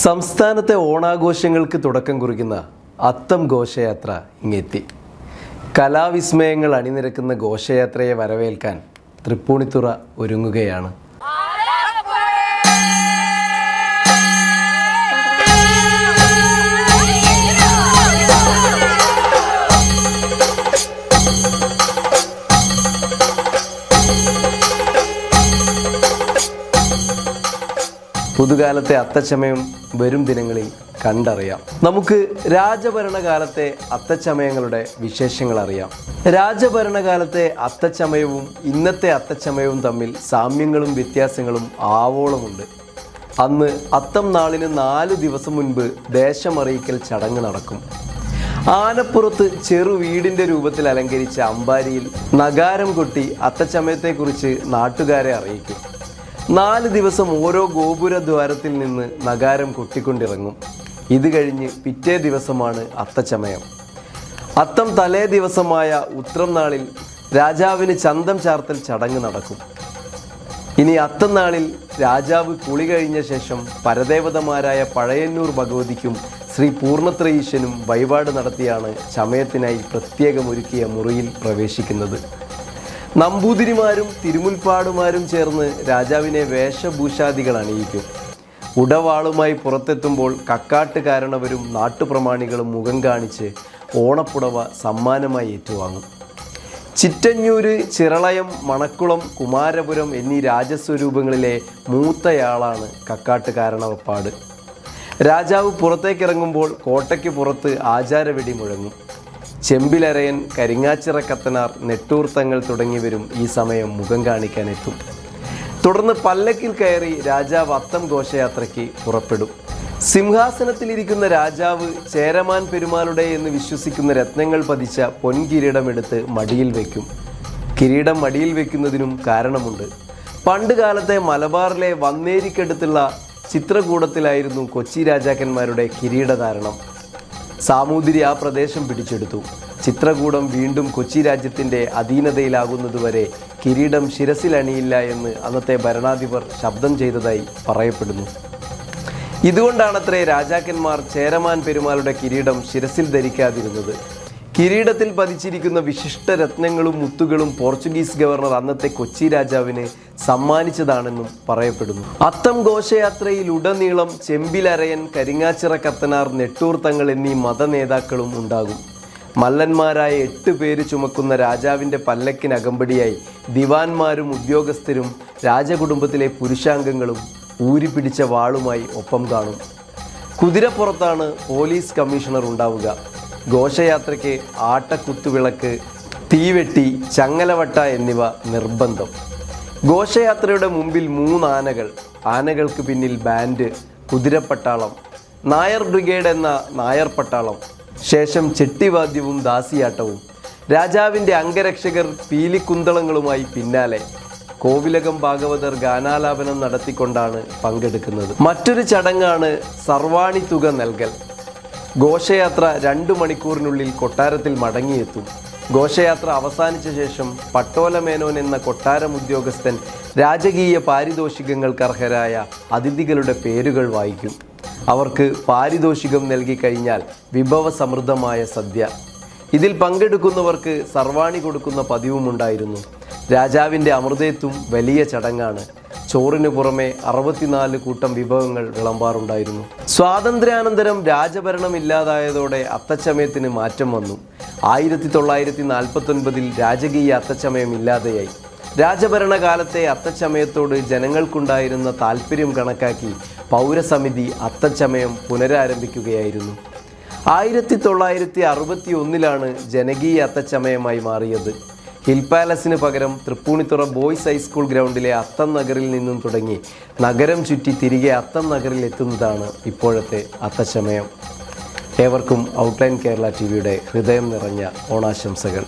സംസ്ഥാനത്തെ ഓണാഘോഷങ്ങൾക്ക് തുടക്കം കുറിക്കുന്ന അത്തം ഘോഷയാത്ര ഇങ്ങെത്തി. കലാവിസ്മയങ്ങൾ അണിനിരക്കുന്ന ഘോഷയാത്രയെ വരവേൽക്കാൻ തൃപ്പൂണിത്തുറ ഒരുങ്ങുകയാണ്. പുതുകാലത്തെ അത്തച്ചമയം വരും ദിനങ്ങളിൽ കണ്ടറിയാം. നമുക്ക് രാജഭരണകാലത്തെ അത്തച്ചമയങ്ങളുടെ വിശേഷങ്ങൾ അറിയാം. രാജഭരണകാലത്തെ അത്തച്ചമയവും ഇന്നത്തെ അത്തച്ചമയവും തമ്മിൽ സാമ്യങ്ങളും വ്യത്യാസങ്ങളും ആവോളമുണ്ട്. അന്ന് അത്തം നാളിന് നാല് ദിവസം മുൻപ് ദേശമറിയിക്കൽ ചടങ്ങ് നടക്കും. ആനപ്പുറത്ത് ചെറു വീടിന്റെ രൂപത്തിൽ അലങ്കരിച്ച അമ്പാരിയിൽ നഗാരം കൊട്ടി അത്തച്ചമയത്തെക്കുറിച്ച് നാട്ടുകാരെ അറിയിക്കും. നാല് ദിവസം ഓരോ ഗോപുരദ്വാരത്തിൽ നിന്ന് നഗാരം കൊട്ടിക്കൊണ്ടിറങ്ങും ഇത് കഴിഞ്ഞ് പിറ്റേ ദിവസമാണ് അത്തച്ചമയം. അത്തം തലേ ദിവസമായ ഉത്രം നാളിൽ രാജാവിന് ചന്തം ചാർത്തൽ ചടങ്ങ് നടക്കും. ഇനി അത്തം നാളിൽ രാജാവ് കുളി കഴിഞ്ഞ ശേഷം പരദേവതമാരായ പഴയന്നൂർ ഭഗവതിക്കും ശ്രീ പൂർണത്രയീശനും വഴിപാട് നടത്തിയാണ് ചമയത്തിനായി പ്രത്യേകമൊരുക്കിയ മുറിയിൽ പ്രവേശിക്കുന്നത്. നമ്പൂതിരിമാരും തിരുമുൽപ്പാടുമാരും ചേർന്ന് രാജാവിനെ വേഷഭൂഷാദികൾ അണിയിക്കും ഉടവാളുമായി പുറത്തെത്തുമ്പോൾ കക്കാട്ട് കാരണവരും നാട്ടുപ്രമാണികളും മുഖം കാണിച്ച് ഓണപ്പുടവ സമ്മാനമായി ഏറ്റുവാങ്ങും. ചിറ്റഞ്ഞൂര് ചിറളയം മണക്കുളം കുമാരപുരം എന്നീ രാജസ്വരൂപങ്ങളിലെ മൂത്തയാളാണ് കക്കാട്ട് കാരണവപ്പാട് രാജാവ് പുറത്തേക്കിറങ്ങുമ്പോൾ കോട്ടയ്ക്ക് പുറത്ത് ആചാരവെടി മുഴങ്ങും. ചെമ്പിലരയൻ കരിങ്ങാച്ചിറ കത്തനാർ നെട്ടൂർത്തങ്ങൾ തുടങ്ങിയവരും ഈ സമയം മുഖം കാണിക്കാനെത്തും തുടർന്ന് പല്ലക്കിൽ കയറി രാജാവ് അത്തം ഘോഷയാത്രയ്ക്ക് പുറപ്പെടും. സിംഹാസനത്തിലിരിക്കുന്ന രാജാവ് ചേരമാൻ പെരുമാളുടെ എന്ന് വിശ്വസിക്കുന്ന രത്നങ്ങൾ പതിച്ച പൊൻകിരീടമെടുത്ത് മടിയിൽ വയ്ക്കും. കിരീടം മടിയിൽ വയ്ക്കുന്നതിനും കാരണമുണ്ട്. പണ്ട് കാലത്തെ മലബാറിലെ വന്നേരിക്കടുത്തുള്ള ചിത്രകൂടത്തിലായിരുന്നു കൊച്ചി രാജാക്കന്മാരുടെ കിരീടധാരണം. സാമൂതിരി ആ പ്രദേശം പിടിച്ചെടുത്തു. ചിത്രകൂടം വീണ്ടും കൊച്ചി രാജ്യത്തിന്റെ അധീനതയിലാകുന്നതുവരെ കിരീടം ശിരസിലണിയില്ല എന്ന് അന്നത്തെ ഭരണാധിപർ ശബ്ദം ചെയ്തതായി പറയപ്പെടുന്നു. ഇതുകൊണ്ടാണത്രേ രാജാക്കന്മാർ ചേരമാൻ പെരുമാളുടെ കിരീടം ശിരസിൽ ധരിക്കാതിരുന്നത്. കിരീടത്തിൽ പതിച്ചിരിക്കുന്ന വിശിഷ്ട രത്നങ്ങളും മുത്തുകളും പോർച്ചുഗീസ് ഗവർണർ അന്നത്തെ കൊച്ചി രാജാവിനെ സമ്മാനിച്ചതാണെന്നും പറയപ്പെടുന്നു. അത്തം ഘോഷയാത്രയിൽ ഉടനീളം ചെമ്പിലരയൻ കരിങ്ങാച്ചിറ കത്തനാർ നെട്ടൂർ തങ്ങൾ എന്നീ മത നേതാക്കളും ഉണ്ടാകും. മല്ലന്മാരായ എട്ട് പേര് ചുമക്കുന്ന രാജാവിന്റെ പല്ലക്കിനകമ്പടിയായി ദിവാൻമാരും ഉദ്യോഗസ്ഥരും രാജകുടുംബത്തിലെ പുരുഷാംഗങ്ങളും ഊരിപ്പിടിച്ച വാളുമായി ഒപ്പം കാണും. കുതിരപ്പുറത്താണ് പോലീസ് കമ്മീഷണർ ഉണ്ടാവുക. ഘോഷയാത്രയ്ക്ക് ആട്ടക്കുത്തുവിളക്ക് തീവെട്ടി ചങ്ങലവട്ട എന്നിവ നിർബന്ധം. ഘോഷയാത്രയുടെ മുമ്പിൽ മൂന്നാനകൾ ആനകൾക്ക് പിന്നിൽ ബാൻഡ് കുതിരപ്പട്ടാളം നായർ ബ്രിഗേഡ് എന്ന നായർ പട്ടാളം ശേഷം ചെട്ടിവാദ്യവും ദാസിയാട്ടവും രാജാവിന്റെ അംഗരക്ഷകർ പീലിക്കുന്തളങ്ങളുമായി പിന്നാലെ കോവിലകം ഭാഗവതർ ഗാനാലാപനം നടത്തിക്കൊണ്ടാണ് പങ്കെടുക്കുന്നത്. മറ്റൊരു ചടങ്ങാണ് സർവാണി തുക നൽകൽ. ഘോഷയാത്ര രണ്ടു മണിക്കൂറിനുള്ളിൽ കൊട്ടാരത്തിൽ മടങ്ങിയെത്തും. ഘോഷയാത്ര അവസാനിച്ച ശേഷം പട്ടോലമേനോൻ എന്ന കൊട്ടാരം ഉദ്യോഗസ്ഥൻ രാജകീയ പാരിതോഷികങ്ങൾക്ക് അർഹരായ അതിഥികളുടെ പേരുകൾ വായിക്കും. അവർക്ക് പാരിതോഷികം നൽകി കഴിഞ്ഞാൽ വിഭവസമൃദ്ധമായ സദ്യ. ഇതിൽ പങ്കെടുക്കുന്നവർക്ക് സർവാണി കൊടുക്കുന്ന പതിവുമുണ്ടായിരുന്നു രാജാവിന്റെ അമൃതയത്വം വലിയ ചടങ്ങാണ്. ചോറിനു പുറമെ അറുപത്തിനാല് കൂട്ടം വിഭവങ്ങൾ വിളമ്പാറുണ്ടായിരുന്നു. സ്വാതന്ത്ര്യാനന്തരം രാജഭരണം ഇല്ലാതായതോടെ അത്തച്ചമയത്തിന് മാറ്റം വന്നു. ആയിരത്തി തൊള്ളായിരത്തി നാൽപ്പത്തൊൻപതിൽ രാജകീയ അത്തച്ചമയം ഇല്ലാതെയായി. രാജഭരണകാലത്തെ അത്തച്ചമയത്തോട് ജനങ്ങൾക്കുണ്ടായിരുന്ന താല്പര്യം കണക്കാക്കി പൗരസമിതി അത്തച്ചമയം പുനരാരംഭിക്കുകയായിരുന്നു. ആയിരത്തി തൊള്ളായിരത്തി അറുപത്തി ഒന്നിലാണ് ജനകീയ അത്തച്ചമയമായി മാറിയത്. ഹിൽ പാലസിന് പകരം തൃപ്പൂണിത്തുറ ബോയ്സ് ഹൈസ്കൂൾ ഗ്രൗണ്ടിലെ അത്തം നഗറിൽ നിന്നും തുടങ്ങി നഗരം ചുറ്റി തിരികെ അത്തം നഗറിൽ എത്തുന്നതാണ് ഇപ്പോഴത്തെ അത്തച്ചമയം. ഏവർക്കും ഔട്ട്ലൈൻ കേരള ടി വിയുടെ ഹൃദയം നിറഞ്ഞ ഓണാശംസകൾ.